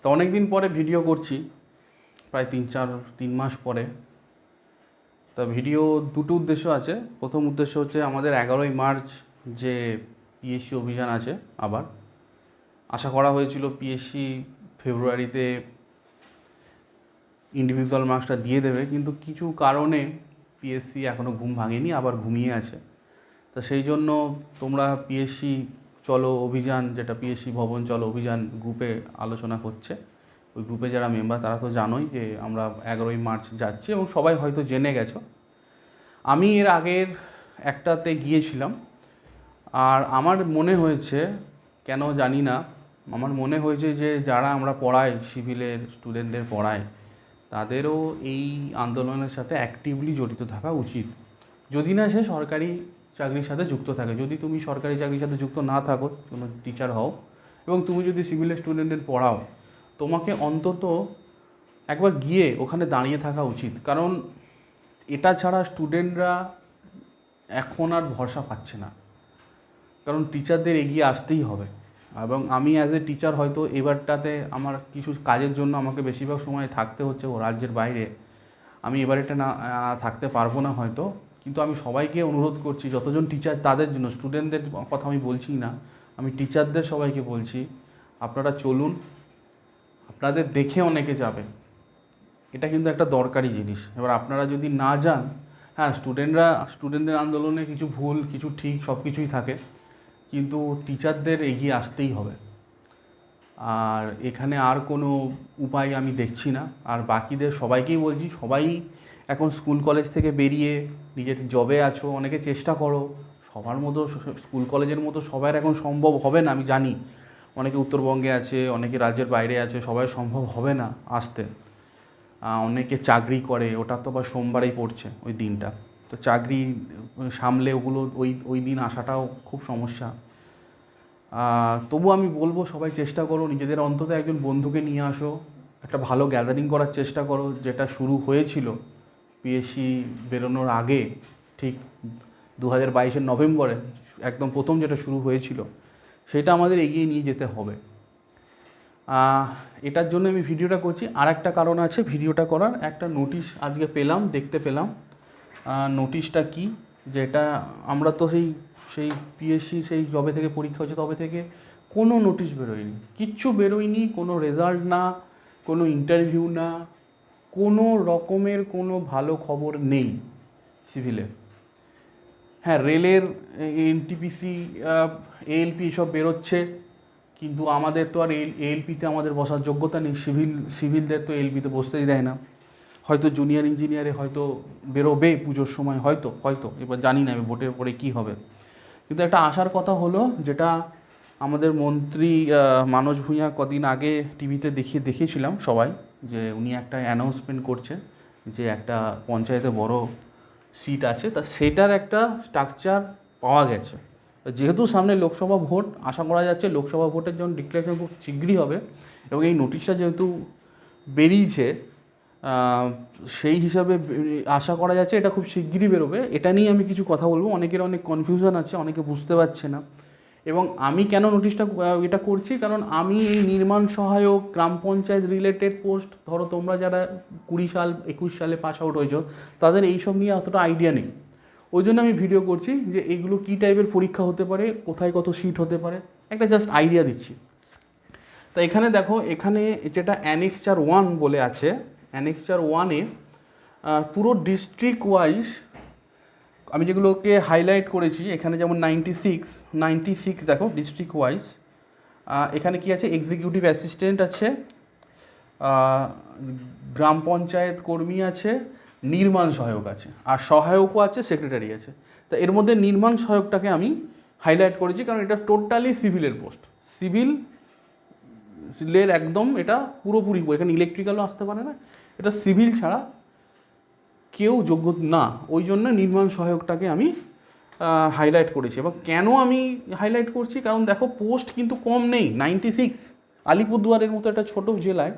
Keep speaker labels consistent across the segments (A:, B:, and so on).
A: তো অনেক দিন পরে ভিডিও করছি, প্রায় তিন চার, তিন মাস পরে। তা ভিডিও দুটো উদ্দেশ্য আছে। প্রথম উদ্দেশ্য হচ্ছে আমাদের এগারোই মার্চ যে পিএসসি অভিযান আছে আবার। আশা করা হয়েছিল পিএসসি ফেব্রুয়ারিতে ইন্ডিভিজুয়াল মার্কসটা দিয়ে দেবে, কিন্তু কিছু কারণে পিএসসি এখনও ঘুম ভাঙেনি, আবার ঘুমিয়ে আছে। তা সেই জন্য তোমরা পিএসসি চলো অভিযান, যেটা পিএসসি ভবন চলো অভিযান গ্রুপে আলোচনা হচ্ছে। ওই গ্রুপে যারা মেম্বার তারা তো জানোই যে আমরা এগারোই মার্চ যাচ্ছি এবং সবাই হয়তো জেনে গেছো। আমি এর আগের একটাতে গিয়েছিলাম আর আমার মনে হয়েছে, কেন জানি না, আমার মনে হয়েছে যে যারা আমরা পড়াই, সিভিলের স্টুডেন্টদের পড়াই, তাদেরও এই আন্দোলনের সাথে অ্যাক্টিভলি জড়িত থাকা উচিত। যদি না সে সরকারি চাকরির সাথে যুক্ত থাকে। যদি তুমি সরকারি চাকরির সাথে যুক্ত না থাকো, কোনো টিচার হও, এবং তুমি যদি সিভিলের স্টুডেন্টদের পড়াও, তোমাকে অন্তত একবার গিয়ে ওখানে দাঁড়িয়ে থাকা উচিত। কারণ এটা ছাড়া স্টুডেন্টরা এখন আর ভরসা পাচ্ছে না। কারণ টিচারদের এগিয়ে আসতেই হবে। এবং আমি অ্যাজ এ টিচার হয়তো এবারটাতে আমার কিছু কাজের জন্য আমাকে বেশিরভাগ সময় থাকতে হচ্ছে ও রাজ্যের বাইরে। আমি এবার এটা না থাকতে পারব না হয়তো। কিন্তু আমি সবাইকে অনুরোধ করছি, যতজন টিচার তাদের জন্য স্টুডেন্টদের কথা আমি বলছি না, আমি টিচারদের সবাইকে বলছি, আপনারা চলুন, আপনাদের দেখে অনেকে যাবে। এটা কিন্তু একটা দরকারি জিনিস। এবার আপনারা যদি না যান হ্যাঁ স্টুডেন্টরা স্টুডেন্টদের আন্দোলনে কিছু ভুল, কিছু ঠিক সব কিছুই থাকে, কিন্তু টিচারদের এগিয়ে আসতেই হবে। আর এখানে আর কোনো উপায় আমি দেখছি না। আর বাকিদের সবাইকেই বলছি, সবাই এখন স্কুল কলেজ থেকে বেরিয়ে নিজের জবে আছো, অনেকে চেষ্টা করো। সবার মতো স্কুল কলেজের মতো সবার এখন সম্ভব হবে না, আমি জানি। অনেকে উত্তরবঙ্গে আছে, অনেকে রাজ্যের বাইরে আছে, সবাই সম্ভব হবে না আসতে। অনেকে চাকরি করে, ওটা তো আবার সোমবারেই পড়ছে ওই দিনটা। তো চাকরি সামলে ওগুলো, ওই ওই দিন আসাটাও খুব সমস্যা। তবু আমি বলব, সবাই চেষ্টা করো, নিজেদের অন্তত একজন বন্ধুকে নিয়ে আসো। একটা ভালো গ্যাদারিং করার চেষ্টা করো, যেটা শুরু হয়েছিল। পিএসসি বেরোনোর আগে ঠিক দু হাজার বাইশের নভেম্বরে একদম প্রথম যেটা শুরু হয়েছিল, সেটা আমাদের এগিয়ে নিয়ে যেতে হবে। এটার জন্য আমি ভিডিওটা করছি। আর একটা কারণ আছে, ভিডিওটা করার একটা নোটিশ আজকে পেলাম, দেখতে পেলাম। নোটিশটা কি? যেটা আমরা তো সেই সেই পিএসসি, সেই জবে থেকে পরীক্ষা হচ্ছে তবে থেকে কোনো নোটিশ বেরোয়নি। কিচ্ছু বেরোয়নি, কোনো রেজাল্ট না, কোনো ইন্টারভিউ না কোনো রকমের কোনো ভালো খবর নেই সিভিলের হ্যাঁ রেলের এনটিপিসি এএলপি এসব বেরোচ্ছে, কিন্তু আমাদের তো আর এল, এএলপিতে আমাদের বসার যোগ্যতা নেই। সিভিল, সিভিলদের তো এএলপিতে বসতেই দেয় না। হয়তো জুনিয়র ইঞ্জিনিয়ারে হয়তো বেরোবে পুজোর সময়, হয়তো হয়তো, এবার জানি না এবার ভোটের পরে কী হবে। কিন্তু একটা আশার কথা হলো, যেটা আমাদের মন্ত্রী মানোজ ভূঁইয়া কদিন আগে টিভিতে দেখিয়ে, দেখিয়েছিলাম সবাই যে উনি একটা অ্যানাউন্সমেন্ট করছে যে একটা পঞ্চায়েতে বড় সিট আছে। তা সেটার একটা স্ট্রাকচার পাওয়া গেছে। যেহেতু সামনে লোকসভা ভোট, আশা করা যাচ্ছে লোকসভা ভোটের জন্য ডিক্লারেশন খুব শীঘ্রই হবে এবং এই নোটিশটা যেহেতু বেরিয়েছে সেই হিসাবে আশা করা যাচ্ছে এটা খুব শিগগিরই বেরোবে। এটা নিয়ে আমি কিছু কথা বলব। অনেকের অনেক কনফিউশন আছে, অনেকে বুঝতে পারছে না। এবং আমি কেন নোটিশটা এটা করছি? কারণ আমি এই নির্মাণ সহায়ক, গ্রাম পঞ্চায়েত রিলেটেড পোস্ট ধরো তোমরা যারা কুড়ি সাল, একুশ সালে পাস আউট হয়েছো, তাদের এইসব নিয়ে অতটা আইডিয়া নেই। ওই জন্য আমি ভিডিও করছি যে এগুলো কী টাইপের পরীক্ষা হতে পারে, কোথায় কত সিট হতে পারে, একটা জাস্ট আইডিয়া দিচ্ছি। তা এখানে দেখো, এখানে যেটা অ্যানেক্সচার ওয়ান বলে আছে অ্যানেক্সচার ওয়ানে পুরো ডিস্ট্রিক্ট ওয়াইজ আমি যেগুলোকে হাইলাইট করেছি, এখানে যেমন নাইনটি সিক্স নাইনটি সিক্স দেখো ডিস্ট্রিক্ট ওয়াইজ এখানে কি আছে? এক্সিকিউটিভ অ্যাসিস্ট্যান্ট আছে গ্রাম পঞ্চায়েত কর্মী আছে, নির্মাণ সহায়ক আছে, আর সহায়কও আছে সেক্রেটারি আছে। তা এর মধ্যে নির্মাণ সহায়কটাকে আমি হাইলাইট করেছি, কারণ এটা টোটালি সিভিলের পোস্ট সিভিল সিভিলের একদম এটা পুরোপুরি, এখানে ইলেকট্রিক্যালও আসতে পারে না, এটা সিভিল ছাড়া কেউ যোগ্য না, ওই জন্য নির্মাণ সহায়কটাকে আমি হাইলাইট করেছি। এবং কেন আমি হাইলাইট করছি? কারণ দেখো পোস্ট কিন্তু কম নেই নাইনটি সিক্স আলিপুরদুয়ারের মতো একটা ছোট জেলায়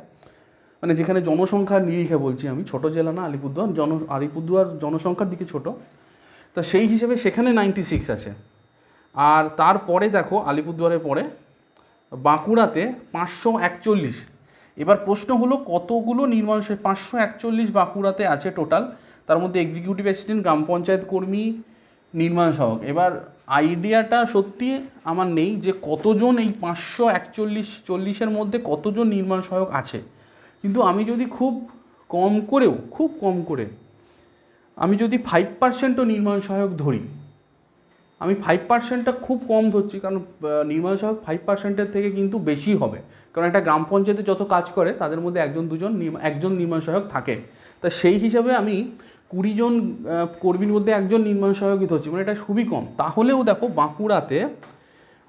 A: মানে যেখানে জনসংখ্যার নিরিখে বলছি আমি, ছোট জেলা না, আলিপুরদুয়ার, জন, আলিপুরদুয়ার জনসংখ্যার দিকে ছোট। তা সেই হিসেবে সেখানে নাইনটি সিক্স আছে। আর তারপরে দেখো, আলিপুরদুয়ারের পরে বাঁকুড়াতে পাঁচশো একচল্লিশ। এবার প্রশ্ন হলো, কতগুলো নির্মাণ পাঁচশো একচল্লিশ বাঁকুড়াতে আছে টোটাল তার মধ্যে এক্সিকিউটিভ অ্যাসিস্ট্যান্ট গ্রাম পঞ্চায়েত কর্মী, নির্মাণ সহায়ক এবার আইডিয়াটা সত্যি আমার নেই যে কতজন এই পাঁচশো একচল্লিশ, চল্লিশের মধ্যে কতজন নির্মাণ সহায়ক আছে। কিন্তু আমি যদি খুব কম করেও, খুব কম করে আমি যদি ফাইভ পার্সেন্টও নির্মাণ সহায়ক ধরি, আমি ফাইভ পার্সেন্টটা খুব কম ধরছি, কারণ নির্মাণ সহায়ক ফাইভ পার্সেন্টের থেকে কিন্তু বেশি হবে। কারণ একটা গ্রাম পঞ্চায়েতে যত কাজ করে, তাদের মধ্যে একজন, দুজন একজন নির্মাণ সহায়ক থাকে। তা সেই হিসাবে আমি কুড়ি জন কর্মীর মধ্যে একজন নির্মাণ সহায়কই হচ্ছে মানে এটা খুবই কম। তাহলেও দেখো বাঁকুড়াতে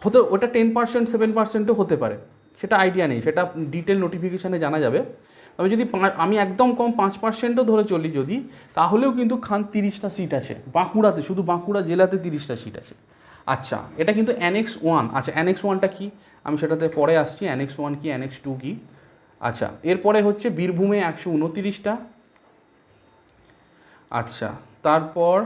A: হতে, ওটা টেন পার্সেন্ট সেভেন পার্সেন্টও হতে পারে, সেটা আইডিয়া নেই, সেটা ডিটেল নোটিফিকেশানে জানা যাবে। তবে যদি আমি একদম কম পাঁচ পার্সেন্টও ধরে চলি যদি, তাহলেও কিন্তু খান তিরিশটা সিট আছে, বাঁকুড়াতে, শুধু বাঁকুড়া জেলাতে তিরিশটা সিট আছে। আচ্ছা এটা কিন্তু অ্যানেক্স ওয়ান আচ্ছা অ্যানেক্স ওয়ানটা কী? আমি সেটাতে পরে আসছি অ্যানেক্স ওয়ান কি অ্যানেক্স টু কি? আচ্ছা এরপরে হচ্ছে বীরভূমে একশো উনতিরিশটা আচ্ছা তারপর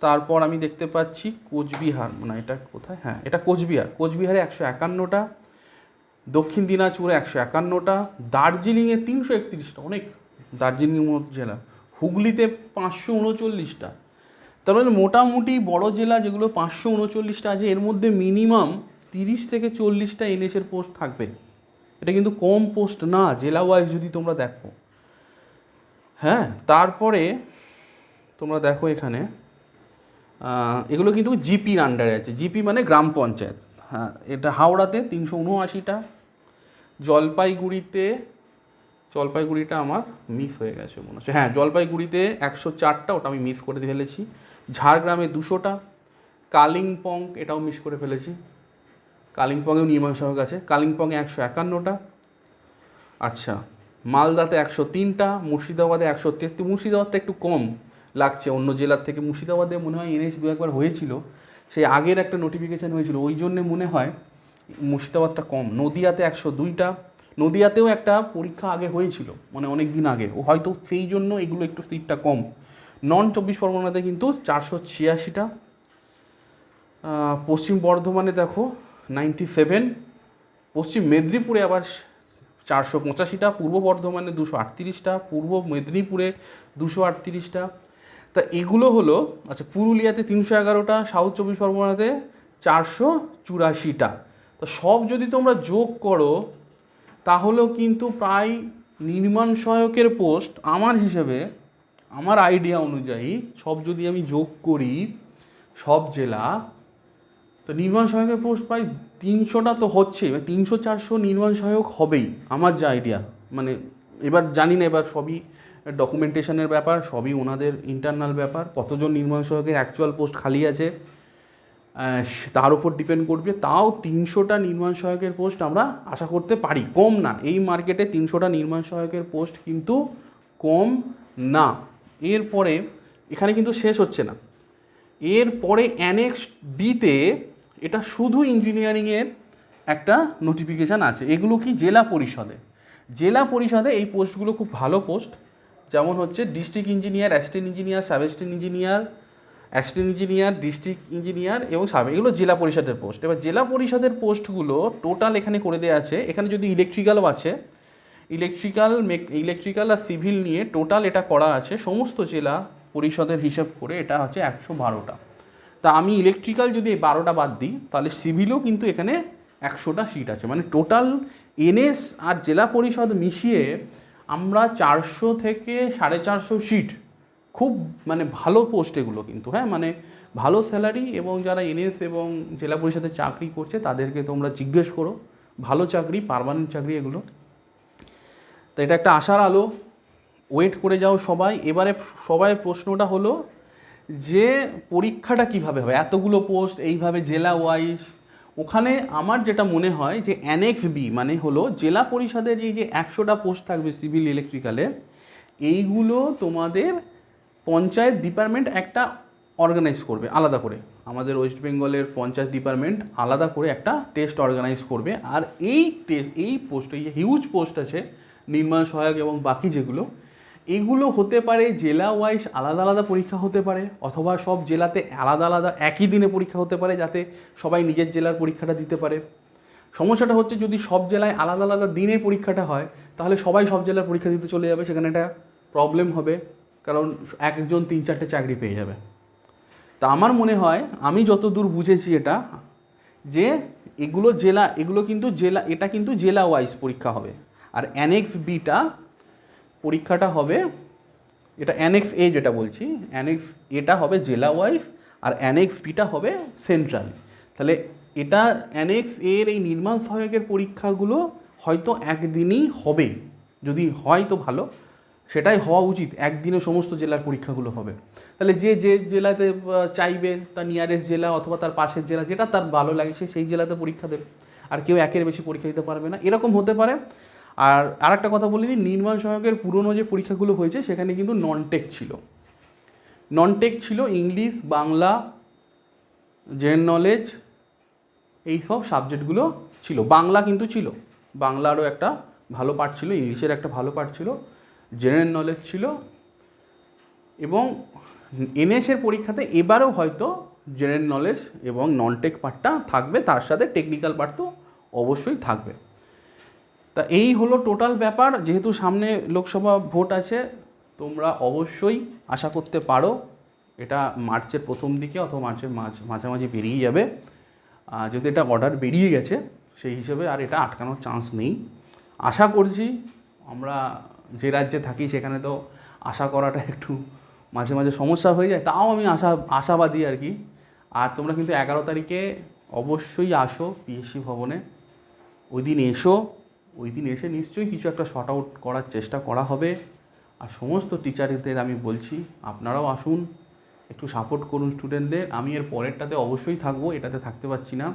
A: তারপর আমি দেখতে পাচ্ছি কোচবিহার মানে এটা কোথায়? হ্যাঁ এটা কোচবিহার। কোচবিহারে একশো একান্নটা, দক্ষিণ দিনাজপুরে একশো একান্নটা, দার্জিলিংয়ে তিনশো একত্রিশটা, অনেক। দার্জিলিং মতো জেলা। হুগলিতে পাঁচশো উনচল্লিশটা। তার মানে মোটামুটি বড় জেলা যেগুলো পাঁচশো উনচল্লিশটা আছে, এর মধ্যে মিনিমাম তিরিশ থেকে চল্লিশটা এনএসের পোস্ট থাকবে। এটা কিন্তু কম পোস্ট না জেলা ওয়াইজ যদি তোমরা দেখো। হ্যাঁ তারপরে তোমরা দেখো এখানে এগুলো কিন্তু জিপির আন্ডারে আছে। জিপি মানে গ্রাম পঞ্চায়েত। হ্যাঁ এটা হাওড়াতে তিনশো উনআশিটা, জলপাইগুড়িতে, জলপাইগুড়িটা আমার মিস হয়ে গেছে মনে হচ্ছে। হ্যাঁ জলপাইগুড়িতে একশো চারটা, ওটা আমি মিস করে ফেলেছি। ঝাড়গ্রামে দুশোটা, কালিম্পং এটাও মিস করে ফেলেছি। কালিম্পংয়েও নির্মাণ সহায়ক আছে। কালিম্পংয়ে একশো একান্নটা। আচ্ছা মালদাতে একশো তিনটা, মুর্শিদাবাদে একশো তেত্রিশ, মুর্শিদাবাদটা একটু কম লাগছে। অন্য জেলার থেকে মুর্শিদাবাদে মনে হয় এনএস দু একবার হয়েছিল। সেই আগের একটা নোটিফিকেশান হয়েছিল, ওই জন্যে মনে হয় মুর্শিদাবাদটা কম। নদিয়াতে একশো দুইটা, নদিয়াতেও একটা পরীক্ষা আগে হয়েছিল মানে অনেক দিন আগে। ও হয়তো সেই জন্য এগুলো একটু সিটটা কম। নন চব্বিশ পরগনাতে কিন্তু চারশো ছিয়াশিটা। পশ্চিম বর্ধমানে দেখো নাইনটি সেভেন পশ্চিম মেদিনীপুরে আবার চারশো পঁচাশিটা, পূর্ব বর্ধমানে দুশো আটত্রিশটা, পূর্ব মেদিনীপুরে দুশো আটত্রিশটা। তা এগুলো হলো আচ্ছা পুরুলিয়াতে তিনশো এগারোটা, সাউথ চব্বিশ পরগনাতে চারশো চুরাশিটা। তো সব যদি তোমরা যোগ করো, তাহলেও কিন্তু প্রায় নির্মাণ সহায়কের পোস্ট আমার হিসেবে, আমার আইডিয়া অনুযায়ী সব যদি আমি যোগ করি, সব জেলা তো নির্মাণ সহায়কের পোস্ট প্রায় তিনশোটা তো হচ্ছে তিনশো চারশো নির্মাণ সহায়ক হবেই, আমার যা আইডিয়া মানে এবার জানি না, এবার সবই ডকুমেন্টেশনের ব্যাপার, সবই ওনাদের ইন্টারনাল ব্যাপার, কতজন নির্মাণ সহায়কের অ্যাকচুয়াল পোস্ট খালি আছে তার উপর ডিপেন্ড করবে, তাও তিনশোটা নির্মাণ সহায়কের পোস্ট আমরা আশা করতে পারি। কম না, এই মার্কেটে তিনশোটা নির্মাণ সহায়কের পোস্ট কিন্তু কম না। এরপরে, এখানে কিন্তু শেষ হচ্ছে না। এরপরে অ্যানেক্স বিতে এটা শুধু ইঞ্জিনিয়ারিংয়ের একটা নোটিফিকেশান আছে। এগুলো কি জেলা পরিষদে? জেলা পরিষদে এই পোস্টগুলো খুব ভালো পোস্ট। যেমন হচ্ছে district engineer assistant engineer sub engineer assistant engineer district engineer এবং সাব এগুলো জেলা পরিষদের পোস্ট। এবার জেলা পরিষদের পোস্টগুলো টোটাল এখানে করে দেওয়া আছে। এখানে যদি ইলেকট্রিক্যালও আছে ইলেকট্রিক্যাল ইলেকট্রিক্যাল আর সিভিল নিয়ে টোটাল এটা করা আছে। সমস্ত জেলা পরিষদের হিসাব করে এটা হচ্ছে একশো বারোটা। তা আমি ইলেকট্রিক্যাল যদি এই বারোটা বাদ দিই, তাহলে সিভিলও কিন্তু এখানে একশোটা সিট আছে। মানে টোটাল এনএস আর জেলা পরিষদ মিশিয়ে আমরা চারশো থেকে সাড়ে চারশো সিট খুব মানে ভালো পোস্ট এগুলো কিন্তু হ্যাঁ? মানে ভালো স্যালারি এবং যারা এনএস এবং জেলা পরিষদে চাকরি করছে, তাদেরকে তোমরা জিজ্ঞেস করো। ভালো চাকরি পারমানেন্ট চাকরি এগুলো। তো এটা একটা আশার আলো। ওয়েট করে যাও সবাই। এবারে সবাই প্রশ্নটা হলো যে পরীক্ষাটা কীভাবে হবে এতগুলো পোস্ট এইভাবে জেলা ওয়াইজ ওখানে আমার যেটা মনে হয় যে অ্যানেক্স বি মানে হলো জেলা পরিষদের এই যে একশোটা পোস্ট থাকবে সিভিল ইলেকট্রিক্যালে এইগুলো তোমাদের পঞ্চায়েত ডিপার্টমেন্ট একটা অর্গানাইজ করবে, আলাদা করে। আমাদের ওয়েস্ট বেঙ্গলের পঞ্চায়েত ডিপার্টমেন্ট আলাদা করে একটা টেস্ট অর্গানাইজ করবে, আর এই এই পোস্ট এই যে হিউজ পোস্ট আছে, নির্মাণ সহায়ক এবং বাকি যেগুলো এগুলো হতে পারে জেলা ওয়াইজ আলাদা আলাদা পরীক্ষা হতে পারে, অথবা সব জেলাতে আলাদা আলাদা একই দিনে পরীক্ষা হতে পারে যাতে সবাই নিজের জেলার পরীক্ষাটা দিতে পারে। সমস্যাটা হচ্ছে যদি সব জেলায় আলাদা আলাদা দিনে পরীক্ষাটা হয়, তাহলে সবাই সব জেলার পরীক্ষা দিতে চলে যাবে, সেখানে একটা প্রবলেম হবে, কারণ একজন তিন চারটে চাকরি পেয়ে যাবে। তা আমার মনে হয়, আমি যতদূর বুঝেছি এটা, যে এগুলো জেলা, এগুলো কিন্তু জেলা, এটা কিন্তু জেলা ওয়াইজ পরীক্ষা হবে। আর অ্যানেক্স বিটা পরীক্ষাটা হবে, এটা অ্যানেক্স এ যেটা বলছি অ্যানেক্স এটা হবে জেলা ওয়াইজ আর অ্যানেক্স বিটা হবে সেন্ট্রাল তাহলে এটা অ্যানেক্স এর এই নির্মাণ সহায়কের পরীক্ষাগুলো হয়তো একদিনই হবে। যদি হয় তো ভালো, সেটাই হওয়া উচিত, একদিনে সমস্ত জেলার পরীক্ষাগুলো হবে। তাহলে যে যে জেলাতে চাইবে তার নিয়ারেস্ট জেলা অথবা তার পাশের জেলা, যেটা তার ভালো লাগে, সে সেই জেলাতে পরীক্ষা দেবে। আর কেউ একের বেশি পরীক্ষা দিতে পারবে না। এরকম হতে পারে আর আরেকটা কথা বলে দিই নির্মাণ সহায়কের পুরনো যে পরীক্ষাগুলো হয়েছে, সেখানে কিন্তু নন টেক ছিল। নন টেক ছিল ইংলিশ বাংলা জেনারেল নলেজ এই সব সাবজেক্টগুলো ছিল। বাংলা কিন্তু ছিল। বাংলারও একটা ভালো পার্ট ছিল, ইংলিশের একটা ভালো পার্ট ছিল জেনারেল নলেজ ছিল। এবং এনএসের পরীক্ষাতে এবারেও হয়তো জেনারেল নলেজ এবং নন টেক পার্টটা থাকবে, তার সাথে টেকনিক্যাল পার্ট তো অবশ্যই থাকবে। তা এই হলো টোটাল ব্যাপার। যেহেতু সামনে লোকসভা ভোট আছে, তোমরা অবশ্যই আশা করতে পারো, এটা মার্চের প্রথম দিকে অথবা মার্চের মাঝ, মাঝামাঝি বেরিয়ে যাবে। যদি এটা অর্ডার বেরিয়ে গেছে, সেই হিসেবে আর এটা আটকানোর চান্স নেই। আশা করছি আমরা যে রাজ্যে থাকি সেখানে তো আশা করাটা একটু মাঝে মাঝে সমস্যা হয়ে যায়, তাও আমি আশা, আশাবাদী আর কি। আর তোমরা কিন্তু এগারো তারিখে অবশ্যই আসো পিএসসি ভবনে। ওই দিন এসো ওই দিন এসে নিশ্চয়ই কিছু একটা শর্ট আউট করার চেষ্টা করা হবে। আর সমস্ত টিচারদের আমি বলছি, আপনারাও আসুন, একটু সাপোর্ট করুন স্টুডেন্টদের আমি এর পরেরটাতে অবশ্যই থাকব, এটাতে থাকতে পারছি না।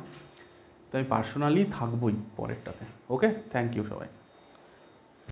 A: তো আমি পার্সোনালি থাকবোই পরেরটাতে ওকে থ্যাংক ইউ সবাই।